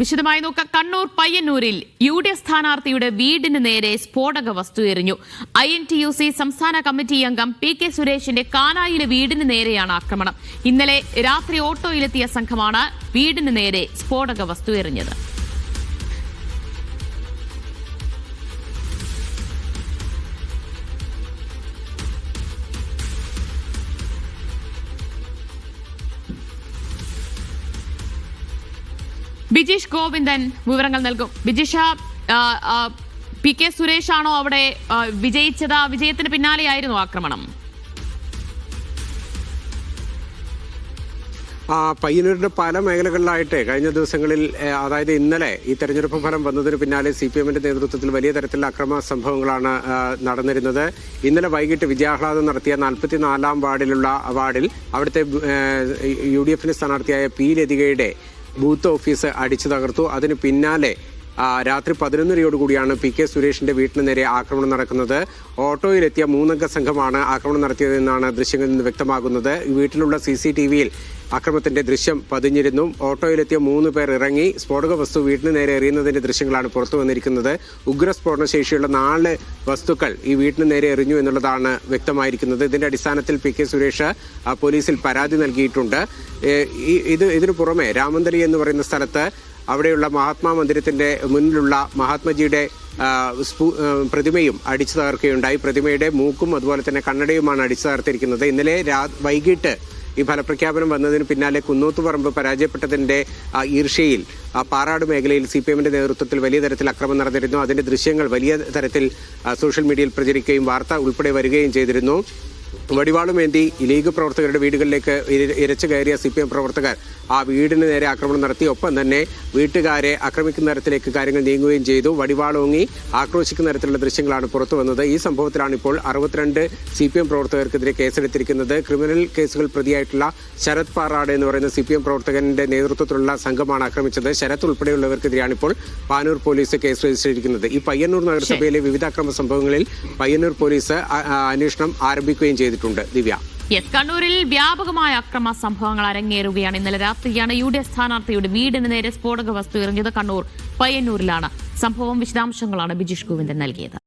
വിശദമായി നോക്കാം. കണ്ണൂർ പയ്യന്നൂരിൽ യു ഡി എഫ് സ്ഥാനാർത്ഥിയുടെ വീടിന് നേരെ സ്ഫോടക വസ്തു എറിഞ്ഞു. I N T U C സംസ്ഥാന കമ്മിറ്റി അംഗം പി കെ സുരേഷിന്റെ കാനായിലെ വീടിന് നേരെയാണ് ആക്രമണം. ഇന്നലെ രാത്രി ഓട്ടോയിലെത്തിയ സംഘമാണ് വീടിന് നേരെ സ്ഫോടക വസ്തു എറിഞ്ഞത്. ബിജീഷ് ഗോവിന്ദൻ വിവരങ്ങൾ നൽകും. ബിജീഷ പി കെ സുരേഷ് ആണോ അവിടെ വിജയിച്ചത്? വിജയത്തിന് പിന്നാലെയായിരുന്നു ആക്രമണം. പയ്യന്നൂരിന്റെ പല മേഖലകളിലായിട്ട് കഴിഞ്ഞ ദിവസങ്ങളിൽ അതായത് ഇന്നലെ ഈ തെരഞ്ഞെടുപ്പ് ഫലം വന്നതിന് പിന്നാലെ സി പി എമ്മിന്റെ നേതൃത്വത്തിൽ വലിയ തരത്തിലുള്ള അക്രമ സംഭവങ്ങളാണ് നടന്നിരുന്നത്. ഇന്നലെ വൈകിട്ട് വിജയാഹ്ലാദം നടത്തിയ നാൽപ്പത്തിനാലാം വാർഡിലുള്ള വാർഡിൽ അവിടുത്തെ യു ഡി എഫിന്റെ സ്ഥാനാർത്ഥിയായ പി ലതികയുടെ ബൂത്ത് ഓഫീസ് അടിച്ചു തകർത്തു. അതിന് പിന്നാലെ രാത്രി പതിനൊന്നരയോടുകൂടിയാണ് പി കെ സുരേഷിന്റെ വീട്ടിന് നേരെ ആക്രമണം നടക്കുന്നത്. ഓട്ടോയിലെത്തിയ മൂന്നംഗ സംഘമാണ് ആക്രമണം നടത്തിയതെന്നാണ് ദൃശ്യങ്ങളിൽ നിന്ന് വ്യക്തമാകുന്നത്. വീട്ടിലുള്ള സി സി ടി വിയിൽ ആക്രമണത്തിന്റെ ദൃശ്യം പതിഞ്ഞിരുന്നു. ഓട്ടോയിലെത്തിയ മൂന്ന് പേർ ഇറങ്ങി സ്ഫോടക വസ്തു വീട്ടിന് നേരെ എറിയുന്നതിന്റെ ദൃശ്യങ്ങളാണ് പുറത്തു വന്നിരിക്കുന്നത്. ഉഗ്രസ്ഫോടന ശേഷിയുള്ള നാല് വസ്തുക്കൾ ഈ വീട്ടിന് നേരെ എറിഞ്ഞു എന്നുള്ളതാണ് വ്യക്തമായിരിക്കുന്നത്. ഇതിന്റെ അടിസ്ഥാനത്തിൽ പി കെ സുരേഷ് പോലീസിൽ പരാതി നൽകിയിട്ടുണ്ട്. ഇത് ഇതിനു പുറമെ രാമന്തലി എന്ന് പറയുന്ന സ്ഥലത്ത് അവിടെയുള്ള മഹാത്മാ മന്ദിരത്തിന്റെ മുന്നിലുള്ള മഹാത്മജിയുടെ പ്രതിമയും അടിച്ചു തകർക്കുകയുണ്ടായി. പ്രതിമയുടെ മൂക്കും അതുപോലെ തന്നെ കണ്ണടയുമാണ് അടിച്ചു തകർത്തിരിക്കുന്നത്. ഇന്നലെ വൈകിട്ട് ഈ ഫലപ്രഖ്യാപനം വന്നതിന് പിന്നാലെ കുന്നൂത്തുപറമ്പ് പരാജയപ്പെട്ടതിന്റെ ഈർഷ്യയിൽ ആ, പാറാട് മേഖലയിൽ സി പി എമ്മിന്റെ നേതൃത്വത്തിൽ വലിയ തരത്തിൽ അക്രമം നടന്നിരുന്നു. അതിന്റെ ദൃശ്യങ്ങൾ വലിയ തരത്തിൽ സോഷ്യൽ മീഡിയയിൽ പ്രചരിക്കുകയും വാർത്ത ഉൾപ്പെടെ വരികയും ചെയ്തിരുന്നു. വടിവാളുമേന്തി ലീഗ് പ്രവർത്തകരുടെ വീടുകളിലേക്ക് ഇര- ഇരച്ചു കയറിയ സി പി എം പ്രവർത്തകർ ആ വീടിന് നേരെ ആക്രമണം നടത്തി. ഒപ്പം തന്നെ വീട്ടുകാരെ ആക്രമിക്കുന്ന തരത്തിലേക്ക് കാര്യങ്ങൾ നീങ്ങുകയും ചെയ്തു. വടിവാളോങ്ങി ആക്രോശിക്കുന്ന തരത്തിലുള്ള ദൃശ്യങ്ങളാണ് പുറത്തു വന്നത്. ഈ സംഭവത്തിലാണ് ഇപ്പോൾ അറുപത്തിരണ്ട് സി പി എം പ്രവർത്തകർക്കെതിരെ കേസെടുത്തിരിക്കുന്നത്. ക്രിമിനൽ കേസുകൾ പ്രതിയായിട്ടുള്ള ശരത് പാറാട് എന്ന് പറയുന്ന സി പി എം പ്രവർത്തകന്റെ നേതൃത്വത്തിലുള്ള സംഘമാണ് ആക്രമിച്ചത്. ശരത് ഉൾപ്പെടെയുള്ളവർക്കെതിരെയാണ് ഇപ്പോൾ പാനൂർ പോലീസ് കേസ് രജിസ്റ്റർ ചെയ്തിരിക്കുന്നത് ഈ പയ്യന്നൂർ നഗരസഭയിലെ വിവിധ അക്രമ സംഭവങ്ങളിൽ പയ്യന്നൂർ പോലീസ് അന്വേഷണം ആരംഭിക്കുകയും ചെയ്തിട്ടുണ്ട് ദിവ്യ. യെസ് കണ്ണൂരിൽ വ്യാപകമായ അക്രമ സംഭവങ്ങൾ അരങ്ങേറുകയാണ്. ഇന്നലെ രാത്രിയാണ് യു ഡി എഫ് സ്ഥാനാർത്ഥിയുടെ വീടിന് നേരെ സ്ഫോടക വസ്തു എറിഞ്ഞത് കണ്ണൂർ പയ്യന്നൂരിലാണ്. സംഭവം വിശദാംശങ്ങളാണ് ബിജിഷ് ഗോവിന്ദൻ നൽകിയത്.